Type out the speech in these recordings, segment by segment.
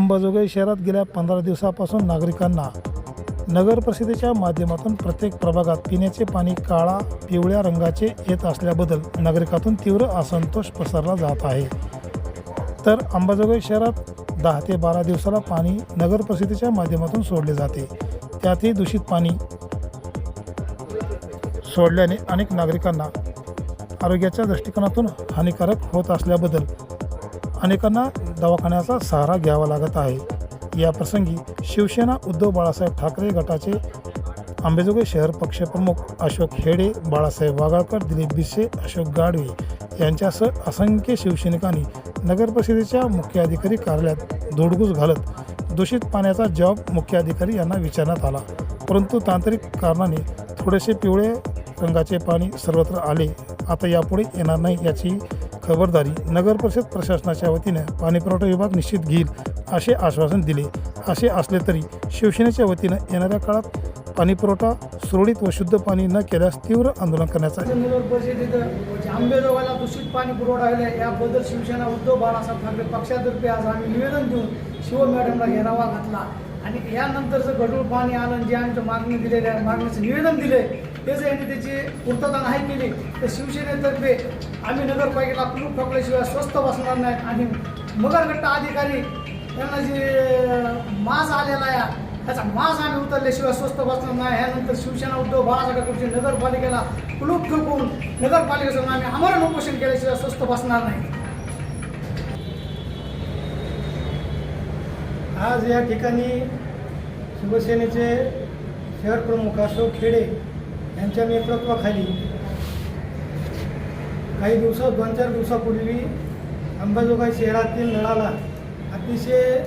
अंबाजोगाई शहरात गेल्या पंधरा दिवसापासून नागरिकांना नगर परिषदेच्या माध्यमातून प्रत्येक प्रभागात पिण्याचे पाणी काळा पिवळ्या रंगाचे येत असल्याबद्दल नागरिकातून तीव्र असंतोष पसरला जात आहे. तर अंबाजोगाई शहरात दहा ते बारा दिवसाला पाणी नगर परिषदेच्या माध्यमातून सोडले जाते. त्यातही दूषित पाणी सोडल्याने अनेक नागरिकांना आरोग्याच्या दृष्टिकोनातून हानिकारक होत असल्याबद्दल अनेकांना दवाखान्याचा सहारा घ्यावा लागत आहे. या प्रसंगी शिवसेना उद्धव बाळासाहेब ठाकरे गटाचे आंबेजोगाई शहर पक्षप्रमुख अशोक हेडे बाळासाहेब वागाळकर दिलीप बिसे अशोक गाडवे यांच्यासह असंख्य शिवसैनिकांनी नगरपरिषदेच्या मुख्याधिकारी कार्यालयात धुडगूस घालत दूषित पाण्याचा जॉब मुख्याधिकारी यांना विचारण्यात आला. परंतु तांत्रिक कारणाने थोडेसे पिवळे रंगाचे पाणी सर्वत्र आले. आता यापुढे येणार नाही याची खबरदारी नगर परिषद प्रशासनाच्या वतीने पाणीपुरवठा विभाग निश्चित घेईल असे आश्वासन दिले. असे असले तरी शिवसेनेच्या वतीनं येणाऱ्या काळात पाणीपुरवठा सुरळीत व शुद्ध पाणी न केल्यास तीव्र आंदोलन करण्याचा नगर दूषित पाणी पुरवठा आहे. याबद्दल शिवसेना उद्धव बाळासाहेब ठाकरे पक्षातर्फे आज आम्ही निवेदन देऊन शिव मॅडमला घेरावा घातला. आणि यानंतरचं गढूळ पाणी आलं जे आमच्या मागणी दिलेल्या मागणीचं निवेदन दिले त्याचं यांनी त्याची पूर्तता नाही केली तर शिवसेनेतर्फे आम्ही नगरपालिकेला कुलूप ठोकल्याशिवाय स्वस्त बसणार नाही. आणि मगरगट्टा अधिकारी यांना जे मास आलेला आहे त्याचा मास आम्ही उतरल्याशिवाय स्वस्त बसणार नाही. ह्यानंतर शिवसेना उद्धव बाळासाहेब ठाकरे नगरपालिकेला कुलूप ठोकून नगरपालिकेचं आम्ही आमरण उपोषण केल्याशिवाय स्वस्त बसणार नाही. आज या ठिकाणी शिवसेनेचे शहर प्रमुख अशोक खेडे यांच्या नेतृत्वाखाली काही दिवस दोन चार दिवसापूर्वी अंबाजोगाई शहरातील नळाला अतिशय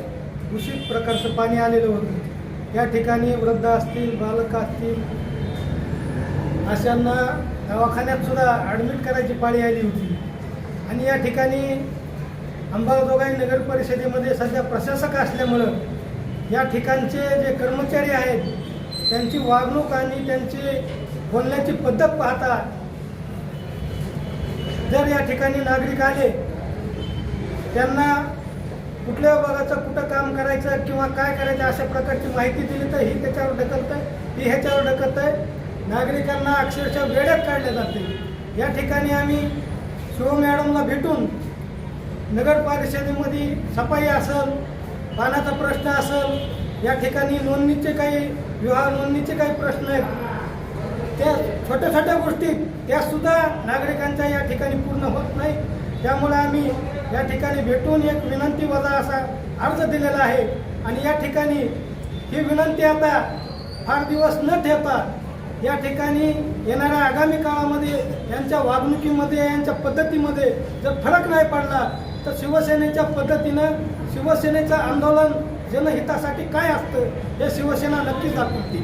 दूषित प्रकारचं पाणी आलेलं होतं. या ठिकाणी वृद्ध असतील बालक असतील अशांना दवाखान्यात सुद्धा ॲडमिट करायची पाळी आली होती. आणि या ठिकाणी अंबाजोगाई नगर परिषदेमध्ये सध्या प्रशासक असल्यामुळं या ठिकाणचे जे कर्मचारी आहेत त्यांची वागणूक आणि त्यांची बोलण्याची पद्धत पाहता जर या ठिकाणी नागरिक आले त्यांना कुठल्या विभागाचं कुठं काम करायचं किंवा काय करायचं अशा प्रकारची माहिती दिली तर ही त्याच्यावर ढकलत आहे ती ह्याच्यावर ढकलत आहे. नागरिकांना अक्षरशः वेड्यात काढले जाते. या ठिकाणी आम्ही शिव मॅडमला भेटून नगर परिषदेमध्ये सफाई असेल पाण्याचा प्रश्न असेल या ठिकाणी नोंदणीचे काही विवाह नोंदणीचे काही प्रश्न आहेत. त्या छोट्या छोट्या गोष्टी त्यासुद्धा नागरिकांच्या या ठिकाणी पूर्ण होत नाही त्यामुळे आम्ही या ठिकाणी भेटून एक विनंती वजा असा अर्ज दिलेला आहे. आणि या ठिकाणी ही विनंती आता फार दिवस न ठेवता या ठिकाणी येणाऱ्या आगामी काळामध्ये यांच्या वागणुकीमध्ये यांच्या पद्धतीमध्ये जर फरक नाही पडला तर शिवसेनेच्या पद्धतीनं शिवसेनेचं आंदोलन जनहितासाठी काय असतं? हे शिवसेना नक्कीच दाखवते